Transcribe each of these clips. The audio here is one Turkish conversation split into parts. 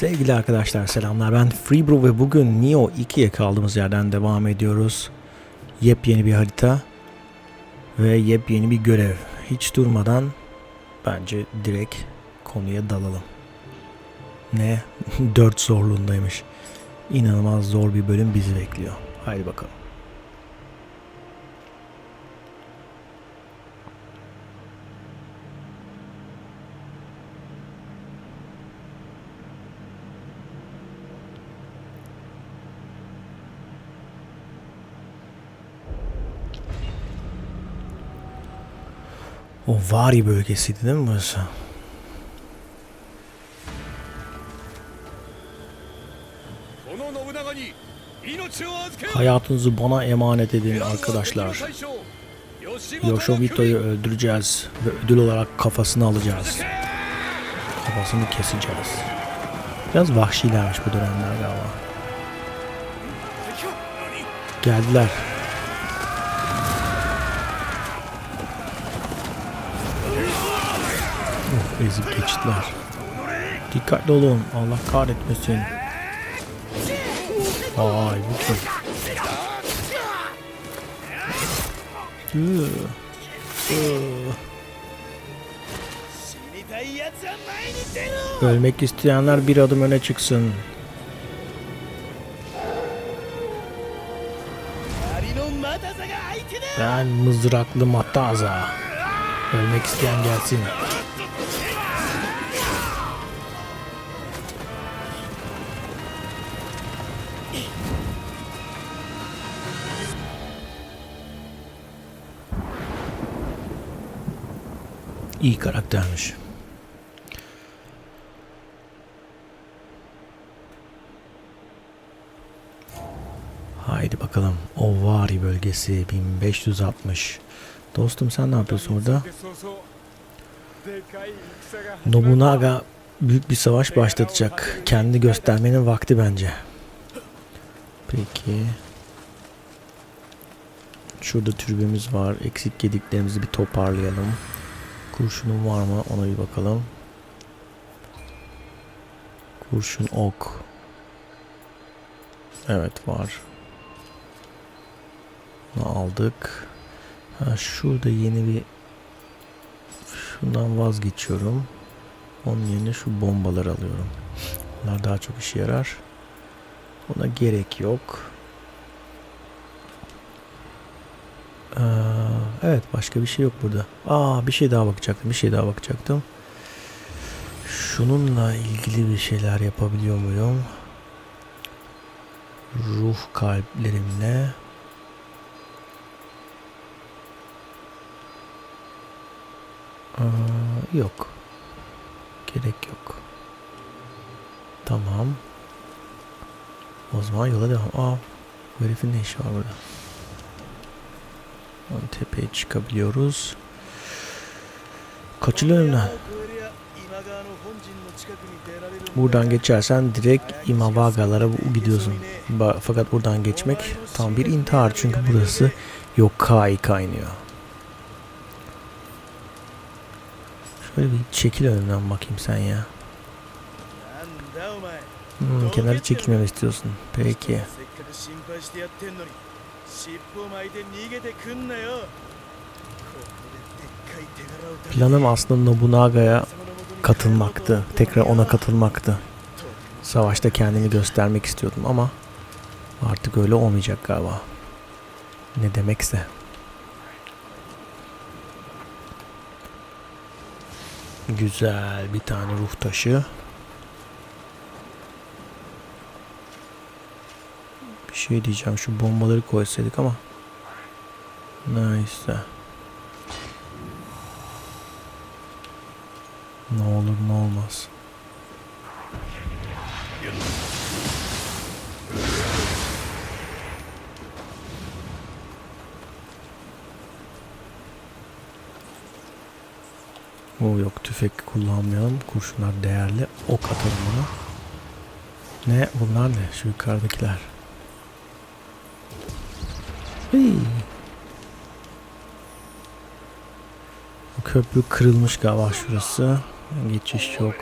Sevgili arkadaşlar selamlar ben Freebro ve bugün Neo 2'ye kaldığımız yerden devam ediyoruz. Yepyeni bir harita ve yepyeni bir görev. Hiç durmadan bence direkt konuya dalalım. Ne? 4 zorluğundaymış. İnanılmaz zor bir bölüm bizi bekliyor. Haydi bakalım. O Vari bölgesiydi değil mi burası? Hayatınızı bana emanet edin arkadaşlar. Yoshomito'yu öldüreceğiz ve ödül olarak kafasını alacağız. Kafasını keseceğiz. Biraz vahşilermiş bu dönemler galiba. Geldiler. Ezip geçtiler. Dikkatli olun. Allah kahretmesin. Vay bu kim? Üh. Ölmek isteyenler bir adım öne çıksın. Ben mızraklı Mataza. Ölmek isteyen gelsin. İyi karaktermiş. Haydi bakalım. Ovari bölgesi 1560. Dostum sen ne yapıyorsun burada? Nobunaga büyük bir savaş başlatacak. Kendi göstermenin vakti bence. Peki. Şurada türbemiz var. Eksik gediklerimizi bir toparlayalım. Kurşunum var mı? Ona bir bakalım. Kurşun ok. Evet var. Bunu aldık. Ha, şurada yeni bir şundan vazgeçiyorum. Onun yerine şu bombaları alıyorum. Bunlar daha çok işe yarar. Ona gerek yok. Ee, evet başka bir şey yok burada. Aa bir şey daha bakacaktım. Bir şey daha bakacaktım. Şununla ilgili bir şeyler yapabiliyor muyum? Ruh kalplerimle. Aa, yok. Gerek yok. Tamam. O zaman yola devam. Aa, bu herifin ne işi var burada? Ön tepeye çıkabiliyoruz. Kaçıl. Buradan geçersen direkt Imawagalara gidiyorsun. Fakat buradan geçmek tam bir intihar çünkü burası yokai kaynıyor. Şöyle bir çekil önümden bakayım sen ya. Hmm, kenarı çekilmemi istiyorsun. Peki. Planım aslında Nobunaga'ya katılmaktı. Tekrar ona katılmaktı. Savaşta kendimi göstermek istiyordum ama artık öyle olmayacak galiba. Ne demekse. Güzel bir tane ruh taşı. Şey diyeceğim şu bombaları koysaydık ama. Neyse. Ne olur ne olmaz. O yok tüfek kullanmayalım. Kurşunlar değerli. Ok atalım buna. Ne? Bunlar ne? Şu yukarıdakiler. Hii. Köprü kırılmış galiba şurası. Geçiş yok.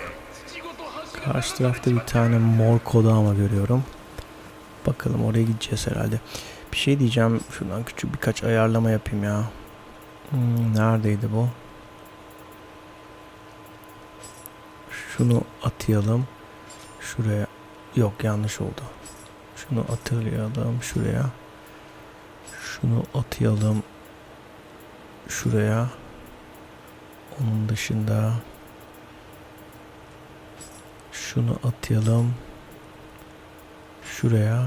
Karşı tarafta bir tane mor kodama görüyorum. Bakalım oraya gideceğiz herhalde. Bir şey diyeceğim. Şuradan küçük birkaç ayarlama yapayım ya. Hmm, neredeydi bu? Şunu atayalım. Şuraya. Yok yanlış oldu. Şunu atayalım şuraya. Şunu atayalım şuraya. Onun dışında şunu atayalım şuraya.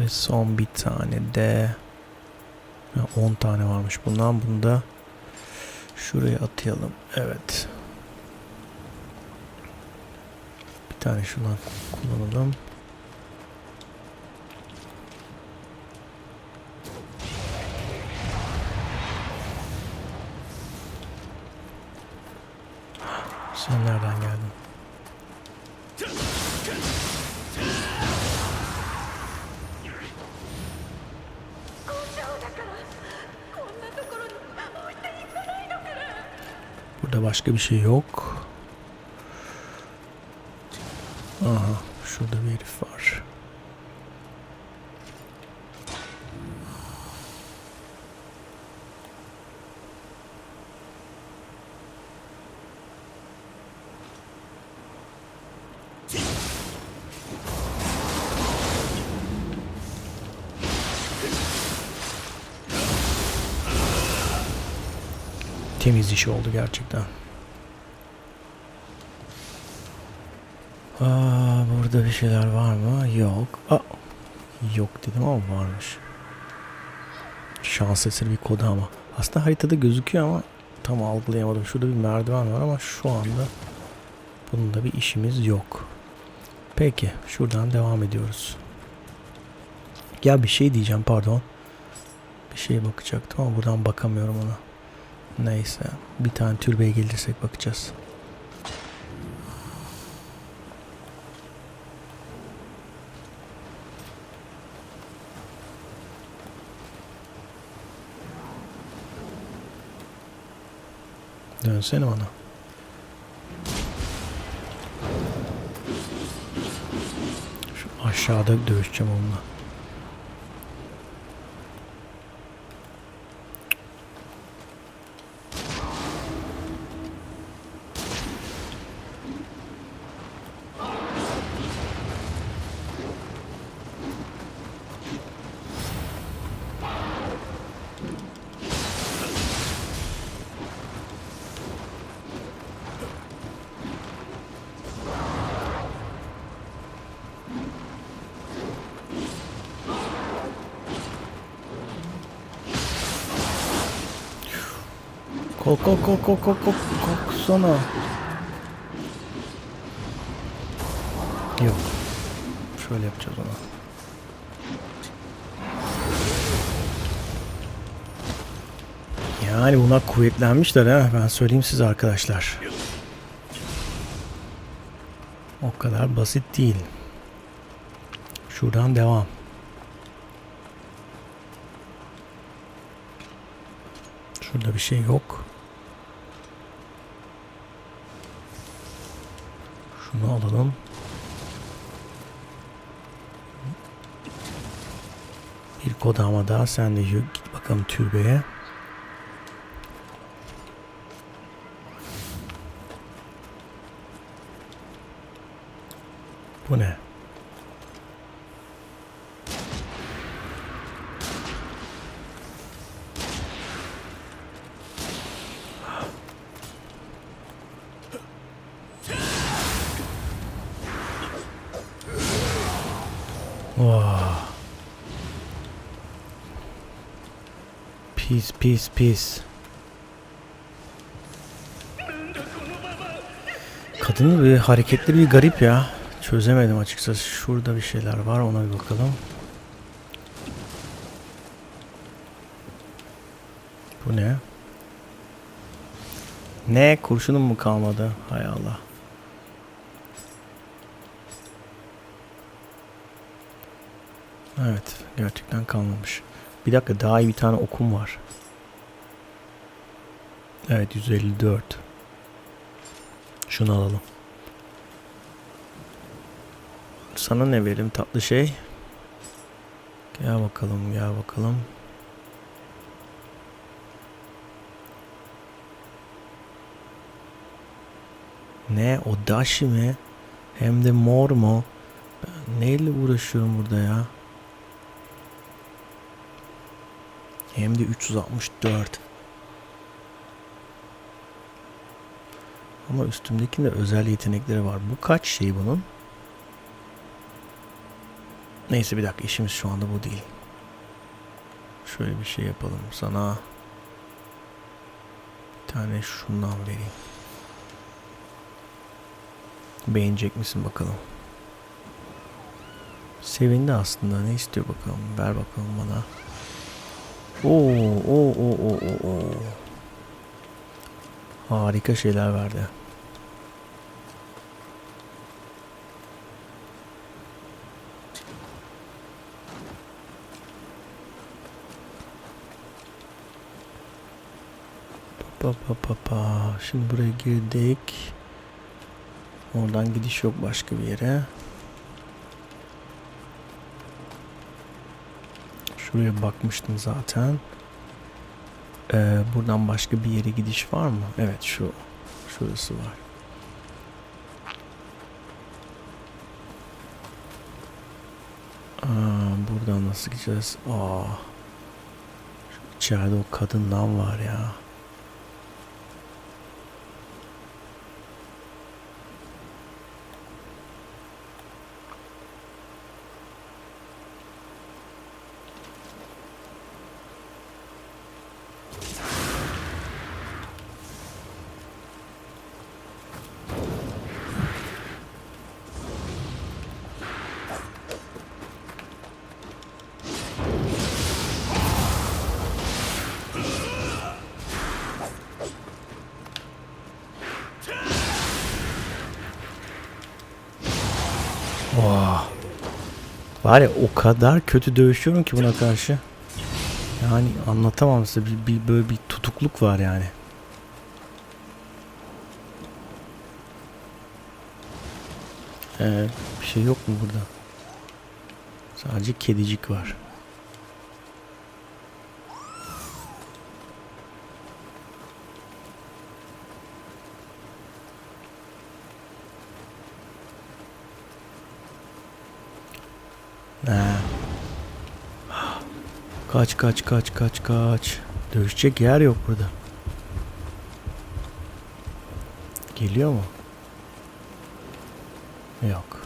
Ve son bir tane de 10 tane varmış bundan. Bunu da şuraya atayalım. Evet. Bir tane şundan kullanalım. Başka bir şey yok. Aha, şurada bir herif var. Temiz iş oldu gerçekten. Aa, burada bir şeyler var mı? Yok. Aa, yok dedim ama varmış. Şans eseri bir kodu ama. Aslında haritada gözüküyor ama tam algılayamadım. Şurada bir merdiven var ama şu anda bununla bir işimiz yok. Peki şuradan devam ediyoruz. Ya bir şey diyeceğim pardon. Bir şeye bakacaktım ama buradan bakamıyorum ona. Neyse. Bir tane türbeye gelirsek bakacağız. Dönsene bana. Şu aşağıda dövüşeceğim onunla. Kalk kalk kalk kalk kalk kalk kalksana. Yok. Şöyle yapacağız onu. Yani bunlar kuvvetlenmişler ha. Ben söyleyeyim size arkadaşlar. O kadar basit değil. Şuradan devam. Şurada bir şey yok. Şunu alalım. Bir kodama daha sen de git bakalım türbeye. Pis pis pis. Kadının bir hareketleri bir garip ya. Çözemedim açıkçası. Şurada bir şeyler var ona bir bakalım. Bu ne? Ne? Kurşunum mu kalmadı? Hay Allah. Evet. Gerçekten kalmamış. Bir dakika daha iyi bir tane okum var. Evet 154. Şunu alalım. Sana ne verelim tatlı şey? Gel bakalım, gel bakalım. Ne? O dashi mi? Hem de mor mu? Ben neyle uğraşıyorum burada ya? Hem de 364. Ama üstümdekinde özel yetenekleri var. Bu kaç şey bunun? Neyse bir dakika işimiz şu anda bu değil. Şöyle bir şey yapalım. Sana bir tane şundan vereyim. Beğenecek misin bakalım. Sevindi aslında. Ne istiyor bakalım. Ver bakalım bana. Oo, oo, oo, oo, oo. Harika şeyler verdi. Pa pa pa pa. Şimdi buraya girdik. Oradan gidiş yok başka bir yere. Şuraya bakmıştım zaten. Ee, buradan başka bir yere gidiş var mı? Evet şu. Şurası var. Aa, buradan nasıl gideceğiz? Aa. Şu içeride o kadından var ya. Var ya o kadar kötü dövüşüyorum ki buna karşı. Yani anlatamam size. Bir, bir, böyle bir tutukluk var yani. Ee, bir şey yok mu burada? Sadece kedicik var. Kaç kaç kaç kaç kaç. Dövüşecek yer yok burada. Geliyor mu? Yok.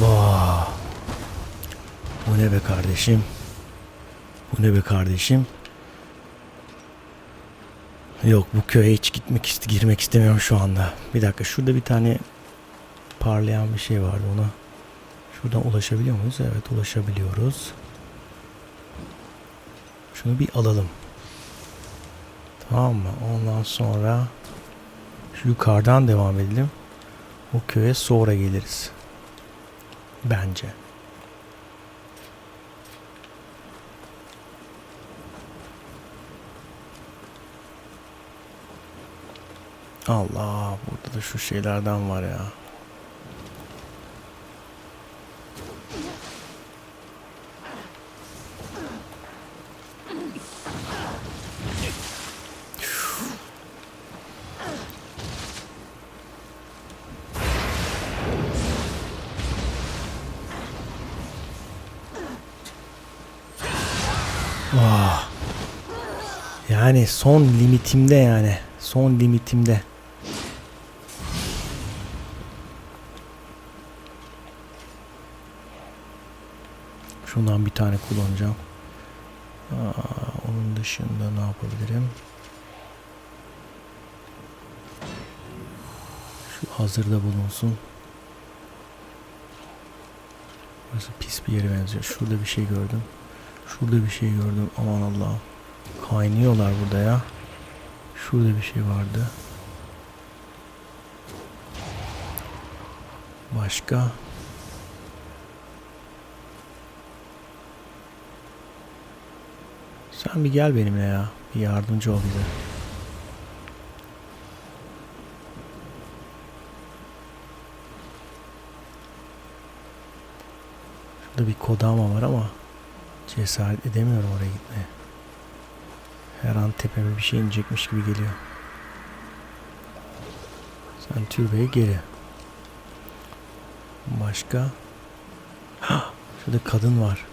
Vah. Bu ne be kardeşim? Bu ne be kardeşim? Yok bu köye hiç gitmek ist girmek istemiyorum şu anda. Bir dakika şurada bir tane parlayan bir şey vardı ona. Şuradan ulaşabiliyor muyuz? Evet ulaşabiliyoruz. Şunu bir alalım. Tamam mı? Ondan sonra şu yukarıdan devam edelim. O köye sonra geliriz. Bence. Allah burada da şu şeylerden var ya. Yani son limitimde yani. Son limitimde. Şundan bir tane kullanacağım. Aa, onun dışında ne yapabilirim? Şu hazırda bulunsun. Burası pis bir yere benziyor. Şurada bir şey gördüm. Şurada bir şey gördüm. Aman Allah'ım. Kaynıyorlar burada ya. Şurada bir şey vardı. Başka? Sen bir gel benimle ya. Bir yardımcı ol bize. Şurada bir kodama var ama cesaret edemiyorum oraya gitmeye. Her an tepeme bir şey inecekmiş gibi geliyor. Sen türbeye geri. Başka? Şurada kadın var.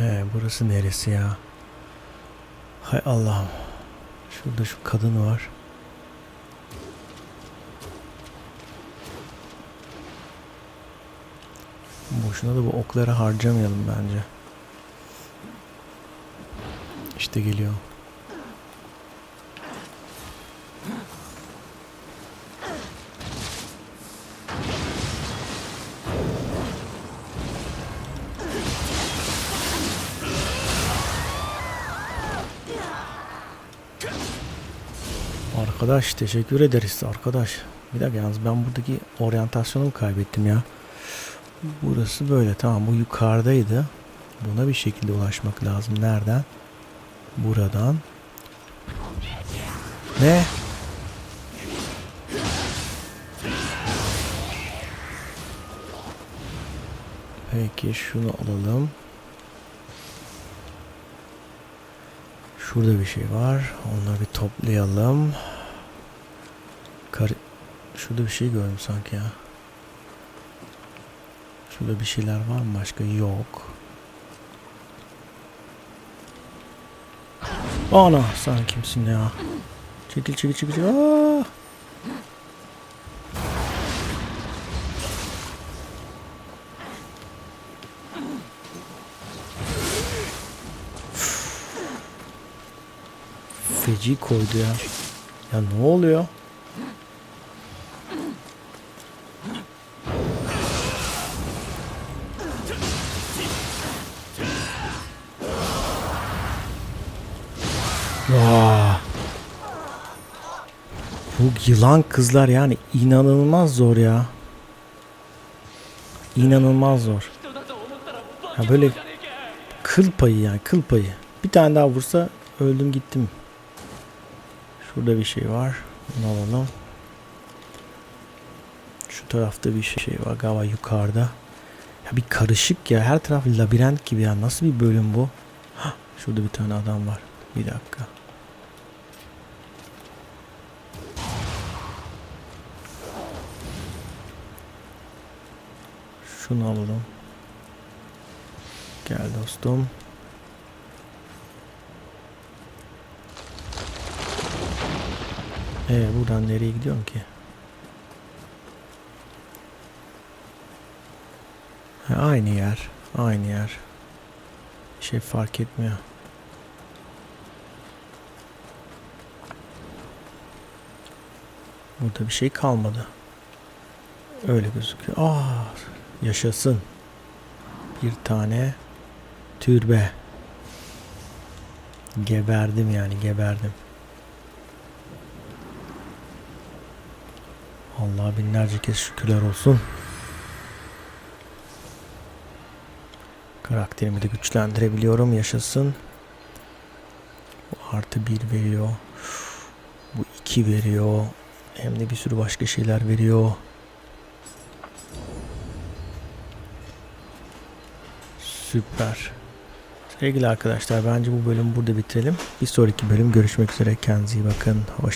Ee, burası neresi ya? Hay Allah'ım. Şurada şu kadın var. Boşuna da bu okları harcamayalım bence. İşte geliyor. Arkadaş teşekkür ederiz arkadaş. Bir dakika yalnız ben buradaki oryantasyonumu kaybettim ya. Burası böyle tamam bu yukarıdaydı. Buna bir şekilde ulaşmak lazım. Nereden? Buradan. Ne? Peki şunu alalım. Şurada bir şey var. Onları bir toplayalım. Kar Şurada bir şey gördüm sanki ya. Şurada bir şeyler var mı başka? Yok. Ana sen kimsin ya? Çekil çekil çekil. çekil. Aa! Feci koydu ya. Ya ne oluyor? Vaa. Bu yılan kızlar yani inanılmaz zor ya. İnanılmaz zor. Ha böyle kıl payı yani kıl payı. Bir tane daha vursa öldüm gittim. Şurada bir şey var. Bunu alalım. Şu tarafta bir şey var galiba yukarıda. Ya bir karışık ya. Her taraf labirent gibi ya. Nasıl bir bölüm bu? Hah, şurada bir tane adam var. Bir dakika. Şunu alalım. Gel dostum. Ee, buradan nereye gidiyorum ki? Ha, aynı yer. Aynı yer. Şey fark etmiyor. Burada bir şey kalmadı. Öyle gözüküyor. Aa, yaşasın. Bir tane türbe. Geberdim yani geberdim. Allah binlerce kez şükürler olsun. Karakterimi de güçlendirebiliyorum. Yaşasın. Bu artı bir veriyor. Bu iki veriyor. Hem de bir sürü başka şeyler veriyor. Süper. Sevgili arkadaşlar bence bu bölümü burada bitirelim. Bir sonraki bölüm görüşmek üzere. Kendinize iyi bakın. Hoşçakalın.